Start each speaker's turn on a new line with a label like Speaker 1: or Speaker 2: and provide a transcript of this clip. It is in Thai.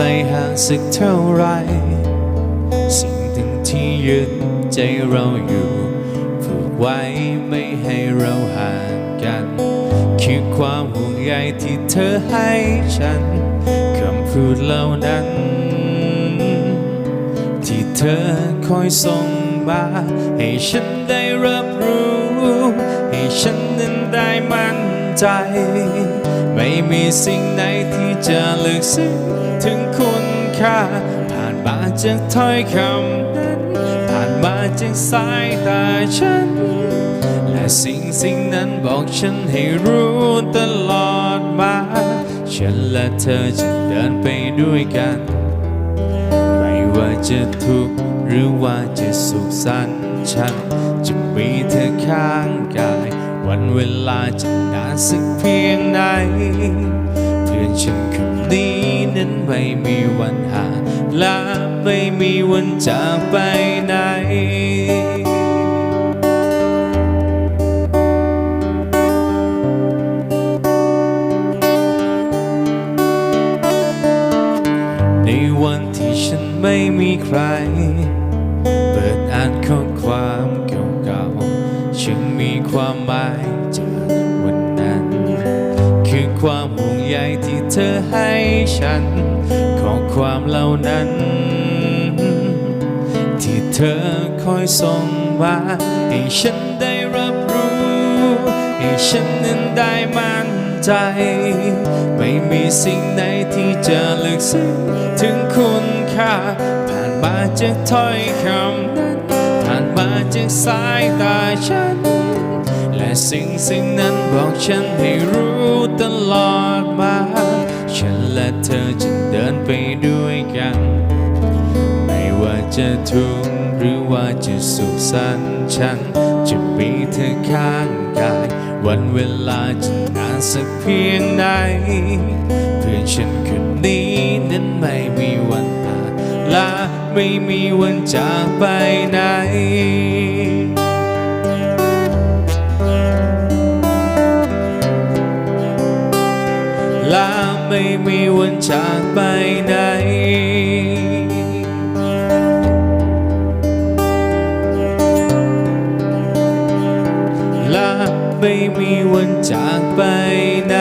Speaker 1: ลห่างสักเท่าไร สิ่งหนึ่งที่ยึดใจเราอยู่ผูกไว้ไม่ให้เราห่างกัน คือความห่วงใยที่เธอให้ฉัน คำพูดเหล่านั้น ที่เธอคอยส่งมา ให้ฉันได้รับรู้ ให้ฉันนั้นได้มั่นใจ ไม่มีสิ่งไหนที่จะลึกซึ้ง ถึงคุณค่า ผ่านมาจากถ้อยคำนั้น ผ่านมาจากสายตาฉัน และสิ่งสิ่งนั้นบอกฉันให้รู้ตลอดมา ฉันและเธอจะเดินไปด้วยกัน ไม่ว่าจะทุกข์หรือว่าจะสุขสันต์ฉันจะมีเธอข้างกาย วันเวลาจะนานสักเพียงไหน นี้นั้นไม่มีวันห่างและไม่มีวันจากไปไหนในวันที่ฉันไม่มีใคร เปิดอ่านข้อความเก่าๆฉันมีความหมายจากวันนั้น คือความห่ว ใยที่เธอให้ฉัน ขอความเหล่านั้น ที่เธอคอยส่งมาให้ฉันได้รับรู้ ให้ฉันนั้นได้มั่นใจ ไม่มีสิ่งไหนที่จะลึกซึ้งถึงคุณค่า ผ่านมาจากถ้อยคำนั้น ผ่านมาจากสายตาฉันและสิ่งสิ่งนั้นบอกฉันให้รู้ตลอด อจะเดินไปด้วยกัน ไม่ว่าจะทุกข์หรือว่าจะสุขสันต์ฉัน จะมีเธอข้างกาย วันเวลาจะนานสักเพียงไหนเพื่อนฉันคนนี้นั้นไม่มีวันห่างและไม่มีวันจากไปไหน ไม่มีวันจากไปไหน และไม่มีวันจากไปไหน